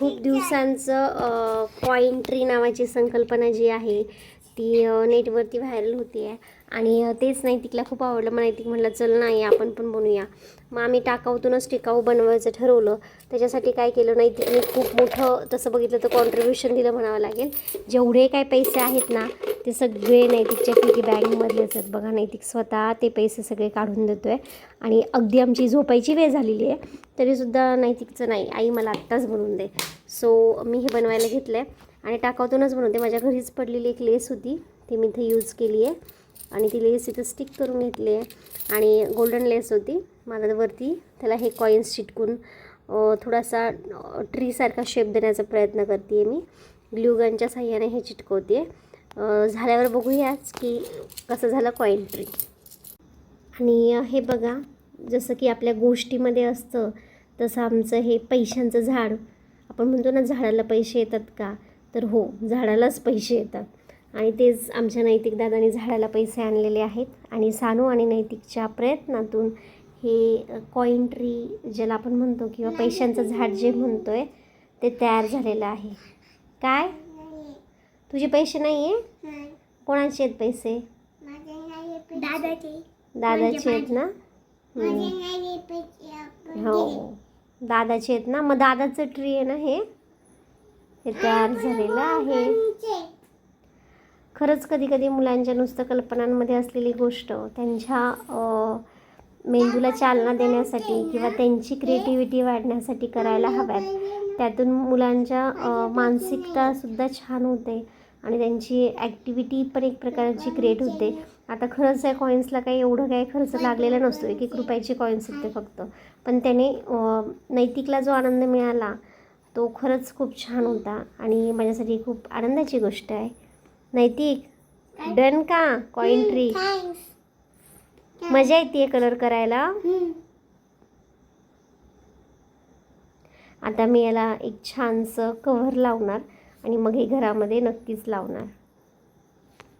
खूप दिवसांचं पॉइंट्री नावाची संकल्पना जी आहे ती नेटवरती व्हायरल होती आहे आणि तेच नाही तिकला खूप आवडलं. मला ती म्हटलं चल नाही आपण पण बनवूया मग आम्ही टाकाऊतूनच टिकाऊ बनवायचं ठरवलं. त्याच्यासाठी काय केलं नाही नैतिकने खूप मोठं तसं बघितलं तर कॉन्ट्रीब्युशन दिलं म्हणावं लागेल. जेवढे काय पैसे आहेत ना ते सगळे नैतिकच्या किती बँकमधलेच आहेत बघा नैतिक स्वतः ते पैसे सगळे काढून देतो आहे आणि अगदी आमची झोपायची वेळ झालेली आहे तरीसुद्धा नैतिकचं नाही. आई मला आत्ताच बनवून दे. सो मी हे बनवायला घेतलं आहे आणि टाकावतूनच बनवते. माझ्या घरीच पडलेली एक लेस होती ती मी इथे यूज केली आहे आणि ती लेस इथं स्टिक करून घेतली आहे आणि गोल्डन लेस होती. मला वरती त्याला हे कॉईन्स चिटकून थोडासा ट्रीसारखा शेप देण्याचा प्रयत्न करते आहे मी ग्ल्यूगनच्या साह्याने हे चिटकवते आहे झाल्यावर बघूयाच की कसं झालं कॉईन ट्रिक आणि हे बघा जसं की आपल्या गोष्टीमध्ये असतं तसं आमचं हे पैशांचं झाड. आपण म्हणतो ना झाडाला पैसे येतात का? तर हो झाडालाच पैसे येतात. आणि तेच आमच्या नैतिक दादाने झाडाला पैसे आणलेले आहेत. आणि सानू आणि नैतिकच्या प्रयत्नातून हे कॉईन ट्री ज्याला आपण म्हणतो किंवा पैशांचं झाड जे म्हणतो आहे ते तयार झालेलं आहे. काय? तुझे पैसे नाही. आहे कोणाचे आहेत पैसे? दादाचे. दादाचे आहेत ना? हम्म. हो. दादाचे आहेत ना? मग दादाचं ट्री आहे ना हे? हे तयार झालेलं आहे. खरंच कधी कधी मुलांच्या नुसतं कल्पनांमध्ये असलेली गोष्ट त्यांच्या अ, मेंदूला चालना देण्यासाठी किंवा त्यांची क्रिएटिव्हिटी वाढण्यासाठी करायला हव्यात. त्यातून मुलांच्या अ, मानसिकतासुद्धा छान होते. आणि त्यांची ॲक्टिव्हिटी पण एक प्रकारची क्रिएट होते. आता खरंच या कॉईन्सला काही एवढं काही खर्च लागलेला नसतो एक एक रुपयाचे कॉईन्स होते फक्त. पण त्याने नैतिकला जो आनंद मिळाला तो खरंच खूप छान होता. आणि माझ्यासाठी खूप आनंदाची गोष्ट आहे. नैतिक डन का? कॉईन ट्री मजा येते कलर करायला. आता मी याला एक छानसं कव्हर लावणार. आणि मग हे घरामध्ये नक्कीच लावणार.